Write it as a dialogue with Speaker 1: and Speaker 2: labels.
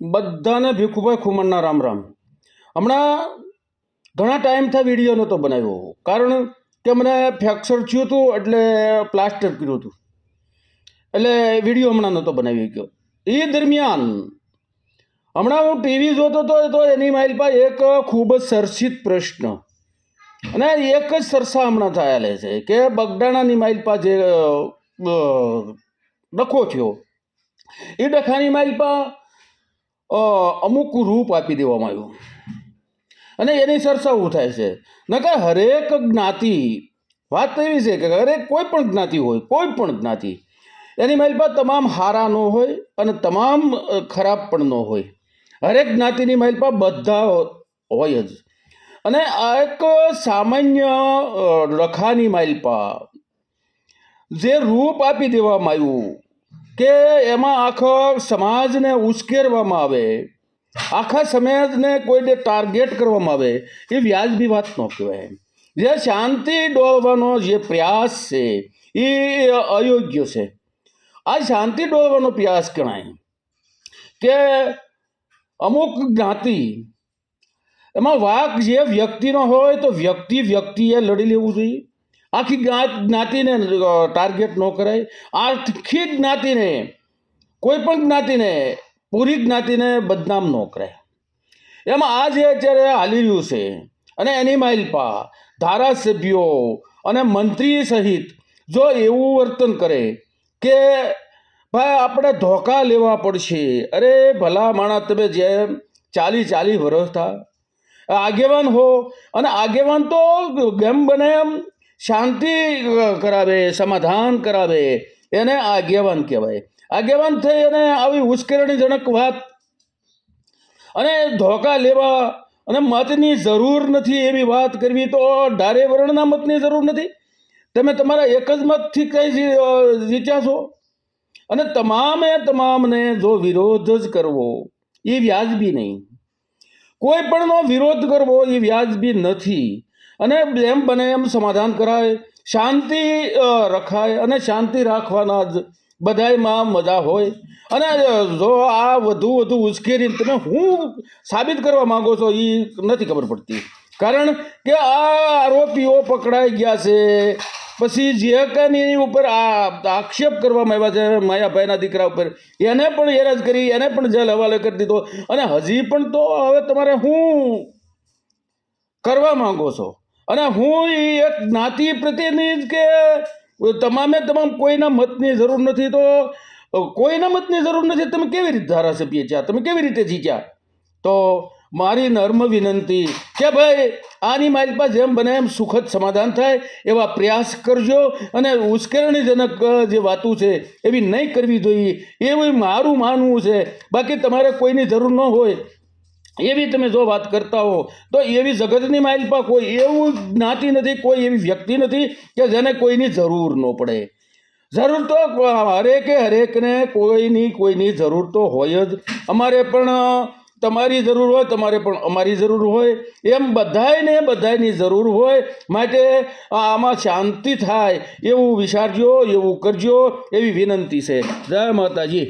Speaker 1: બધાને ભીખુભાઈ ખુમણના રામ રામ. હમણાં ઘણા ટાઈમથી વીડિયો નહોતો બનાવ્યો. કારણ કે મને ફ્રેક્ચર થયું હતું એટલે પ્લાસ્ટર કર્યું હતું. એટલે વીડિયો હમણાં નહોતો બનાવી ગયો એ દરમિયાન હમણાં હું ટીવી જોતો હતો તો એની માઇલ પર એક ખૂબ જ સરસિત પ્રશ્ન. અને એક જ સરસા હમણાં થયેલા છે કે બગડાણાની માઇલ પર જે ડખો થયો. એ ડખાની માઇલ પર અમુક રૂપ આપી દેવામાં આવ્યું. અને એની એવું થાય છે. નકર હરેક જ્ઞાતિ, વાત એવી છે કે હરેક કોઈ પણ જ્ઞાતિ હોય, કોઈ પણ જ્ઞાતિ, એની માઇલ તમામ હારા ન હોય અને તમામ ખરાબ પણ ન હોય. હરેક જ્ઞાતિની માઇલ બધા હોય જ. અને આ એક સામાન્ય લખાની રખાની માઇલ જે રૂપ આપી દેવામાં આવ્યું કે એમાં આખો સમાજને ઉશ્કેરવામાં આવે, આખા સમાજને કોઈને ટાર્ગેટ કરવામાં આવે, એ વ્યાજબી વાત ન કહેવાય. જે શાંતિ ડોળવાનો જે પ્રયાસ છે, એ અયોગ્ય છે. આ શાંતિ ડોળવાનો પ્રયાસ ગણાય કે અમુક જ્ઞાતિ, એમાં વાક જે વ્યક્તિનો હોય તો વ્યક્તિ વ્યક્તિએ લડી લેવું જોઈએ. આખી જ્ઞાત જ્ઞાતિને ટાર્ગેટ ન કરાય. આખી જ્ઞાતિને, કોઈ પણ જ્ઞાતિને, પૂરી જ્ઞાતિને બદનામ ન કરાય. એમાં આ જે અત્યારે હાલી રહ્યું છે, અને એની માઇલપા ધારાસભ્યો અને મંત્રી સહિત જો એવું વર્તન કરે કે, ભાઈ, આપણે ધોકા લેવા પડશે. અરે, ભલા માણસ, તમે જેમ ચાલી ચાલી વર્ષ થા આગેવાન હો. અને આગેવાન તો ગેમ બને એમ શાંતિ કરાવે, સમાધાન કરાવે, એને આગેવાન કહેવાય. આગેવાન થઈ અને આવી ઉશ્કેરણીજનક વાત. અને ધોકા લેવા અને મતની જરૂર નથી એવી વાત કરવી તો ધારે વર્ણના મતની જરૂર નથી. તમે તમારા એક જ મતથી કઈ જીત્યા છો અને તમામે તમામને જો વિરોધ જ કરવો, એ વ્યાજબી નહીં. કોઈ પણનો વિરોધ કરવો એ વ્યાજબી નથી. અને એમ બને એમ સમાધાન કરાય, શાંતિ રખાય અને શાંતિ રાખવાના જ બધાયમાં મજા હોય. અને જો આ વધુ વધુ ઉશ્કેરીને તમે હું સાબિત કરવા માંગો છો એ નથી ખબર પડતી. કારણ કે આ આરોપીઓ પકડાઈ ગયા છે. પછી જે કાની ઉપર આ આક્ષેપ કરવામાં આવ્યા છે, માયાભાઈના દીકરા ઉપર, એને પણ હેરાજ કરી, એને પણ જેલ હવાલે કરી દીધો. અને હજી પણ તો હવે તમારે હું કરવા માગો છો? અને હું એક જ્ઞાતિ પ્રતિનિધિ કે તમામે તમામ કોઈના મતની જરૂર નથી તો, કોઈના મતની જરૂર નથી, તમે કેવી રીતે ધારાસભ્ય થયા તમે કેવી રીતે જીત્યા? તો મારી નર્મ વિનંતી કે ભાઈ, આની મારી પાસે જેમ બને એમ સુખદ સમાધાન થાય, એવા પ્રયાસ કરજો અને ઉશ્કેરણીજનક જે વાતું છે એવી નહીં કરવી જોઈએ. એવું મારું માનવું છે. બાકી તમારે કોઈની જરૂર ન હોય એવી તમે જો વાત કરતા હો, તો એવી જગતની માઇલ પર કોઈ એવું જ્ઞાતિ નથી, કોઈ એવી વ્યક્તિ નથી કે જેને કોઈની જરૂર ન પડે. જરૂર તો હરેકે હરેકને કોઈની કોઈની જરૂર તો હોય જ. અમારે પણ તમારી જરૂર હોય, તમારે પણ અમારી જરૂર હોય. એમ બધાયને બધાયની જરૂર હોય. માટે આમાં શાંતિ થાય, એવું વિચારજો, એવું કરજો, એવી વિનંતી છે. જય માતાજી.